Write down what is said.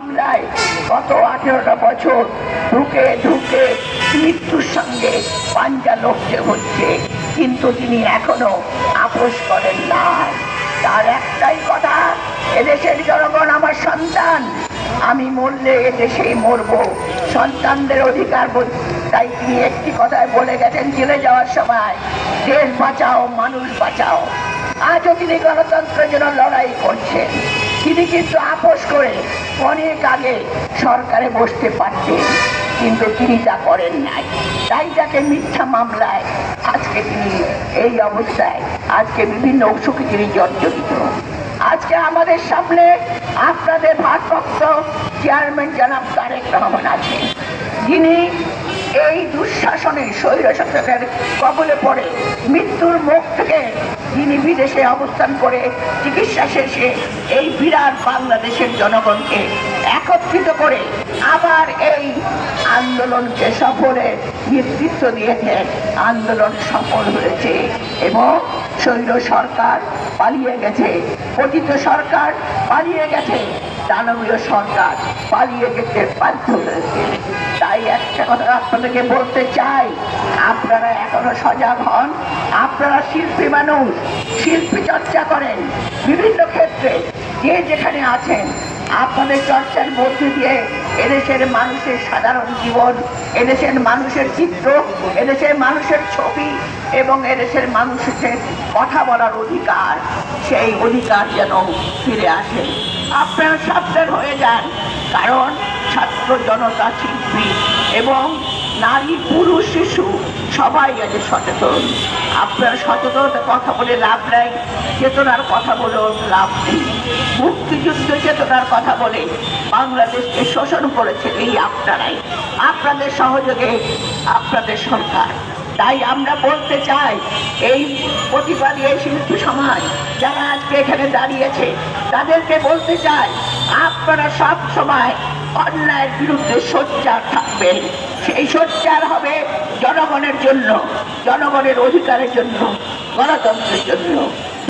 মামলায় গত আঠেরোটা বছর ঢুকে ঢুকে মৃত্যুর সঙ্গে পাঞ্জা লড়তে হচ্ছে, কিন্তু তিনি এখনও আপোষ করেন না তার একটাই কথা, এদেশের জনগণ আমার সন্তান। আমি মরলে এদেশেই মরবো। সন্তানদের অধিকার তাই তিনি একটি কথায় বলে গেছেন জেলে যাওয়ার সময়, দেশ বাঁচাও, মানুষ বাঁচাও। আজও তিনি গণতন্ত্রের জন্য লড়াই করছেন। তিনি কিন্তু আপোষ করে অনেক আগে সরকারে বসতে পারতেন, কিন্তু তিনি তা করেন নাই। তাই তাকে মিথ্যা মামলায় আজকে তিনি এই অবস্থায়, আজকে বিভিন্ন অসুখে তিনি জর্জরিত। আজকে আমাদের সামনে আপনাদের ভারপ্রাপ্ত চেয়ারম্যান জনাব তারেক রহমান আছেন। যিনি এই দুঃশাসনে স্বৈর শাসকের কবলে পড়ে মৃত্যুর মুখ থেকে যিনি বিদেশে অবস্থান করে চিকিৎসা শেষে এই বিরাট বাংলাদেশের জনগণকে একত্রিত করে আবার এই আন্দোলনকে সফলে নেতৃত্ব দিয়েছেন আন্দোলন সফল হয়েছে এবং স্বৈর সরকার পালিয়ে গেছে। পতিত সরকার পালিয়ে গেছে। দানবীয় সরকার পালিয়ে যেতে বাধ্য হয়েছে। একটা কথা আপনাদেরকে বলতে চাই, আপনারা এখনও সজাগ হন, আপনারা শিল্পী মানুষ, শিল্পী চর্চা করেন বিভিন্ন ক্ষেত্রে, যে যেখানে আছেন, আপনাদের চর্চার মধ্যে দিয়ে এদেশের মানুষের সাধারণ জীবন, এদেশের মানুষের চিত্র, এদেশের মানুষের ছবি এবং এদেশের মানুষের কথা বলার অধিকার, সেই অধিকার যেন ফিরে আসে। আপনারা সাবধান হয়ে যান, কারণ ছাত্র জনতা শিল্পী এবং নারী, পুরুষ, শিশু, সবাই আছে সচেতন। আপনার সচেতনতার কথা বলে লাভ নাই, চেতনার কথা বলেও লাভ নেই। মুক্তিযুদ্ধ চেতনার কথা বলে বাংলাদেশকে শোষণ করেছে এই আপনারাই। আপনাদের সহযোগে, আপনাদের সরকার। তাই আমরা বলতে চাই, এই প্রতিবাদী, এই শিল্পী সমাজ যারা আজকে এখানে দাঁড়িয়েছে, তাদেরকে বলতে চাই, আপনারা সব সময় অন্যায়ের বিরুদ্ধে সোচ্চার থাকবে। সেই সোচ্চার হবে জনগণের জন্য জনগণের অধিকারের জন্য গণতন্ত্রের জন্য।